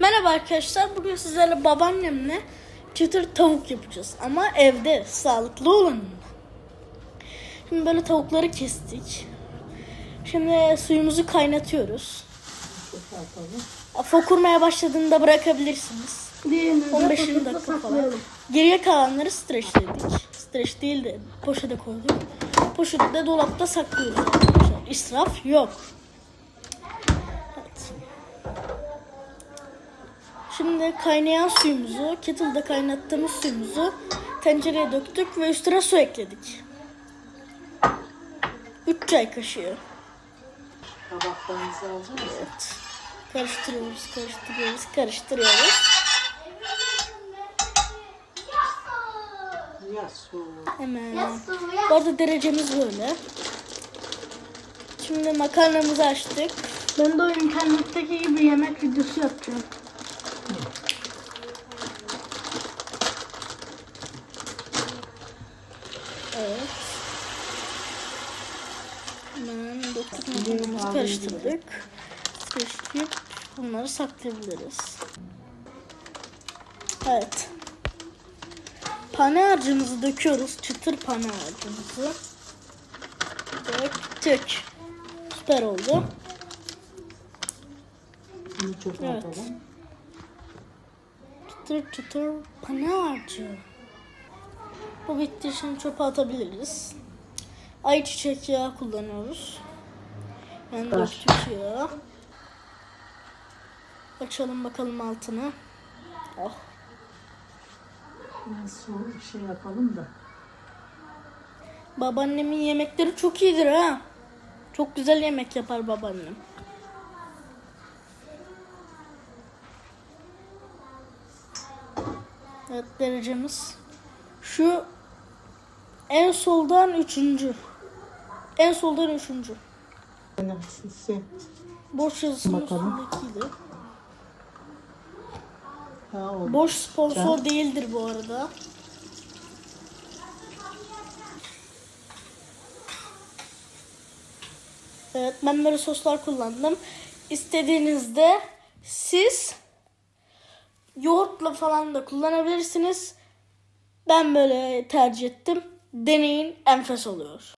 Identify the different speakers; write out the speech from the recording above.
Speaker 1: Merhaba arkadaşlar. Bugün sizlerle babaannemle çıtır tavuk yapacağız. Ama evde sağlıklı olanında. Şimdi böyle tavukları kestik. Şimdi suyumuzu kaynatıyoruz. Fokurmaya başladığında bırakabilirsiniz.
Speaker 2: Diğerini de
Speaker 1: 15
Speaker 2: poşete
Speaker 1: dakika falan. Geriye kalanları streçledik. Streç değil de poşete koyduk. Poşeti de dolapta saklıyoruz arkadaşlar. İsraf yok. Şimdi kaynayan suyumuzu, kettle'da kaynattığımız suyumuzu tencereye döktük ve üstüne su ekledik. 3 çay kaşığı.
Speaker 3: Tabaklarınızı alacağız.
Speaker 1: Evet. Karıştırıyoruz, karıştırıyoruz, karıştırıyoruz.
Speaker 3: Ya su.
Speaker 1: Hemen. Bu arada derecemiz böyle. Şimdi makarnamızı açtık.
Speaker 2: Ben de o internetteki gibi yemek videosu yapacağım.
Speaker 1: Evet. Hemen döktük makarnamızı karıştırdık. Karıştırıp bunları saklayabiliriz. Evet. Pane harcımızı döküyoruz. Çıtır pane harcımızı. Döktük. Süper oldu.
Speaker 3: Bunu çöpe
Speaker 1: Evet. Çıtır çıtır pane harcı. Bu bitti şimdi çöpe atabiliriz. Ayçiçek yağı kullanıyoruz. Ben
Speaker 3: Ver.
Speaker 1: döktük yağı. Açalım bakalım altını. Oh.
Speaker 3: Ben su şey yapalım da.
Speaker 1: Babaannemin yemekleri çok iyidir ha. Çok güzel yemek yapar babaannem. Evet derecemiz. Şu en soldan üçüncü. En soldan üçüncü.
Speaker 3: Sisi.
Speaker 1: Boş yazısının
Speaker 3: Bakalım.
Speaker 1: üstündekiydi.
Speaker 3: Ha.
Speaker 1: Boş sponsor değildir bu arada. Evet ben böyle soslar kullandım. İstediğinizde siz yoğurtla falan da kullanabilirsiniz. Ben böyle tercih ettim. Deneyin enfes oluyor.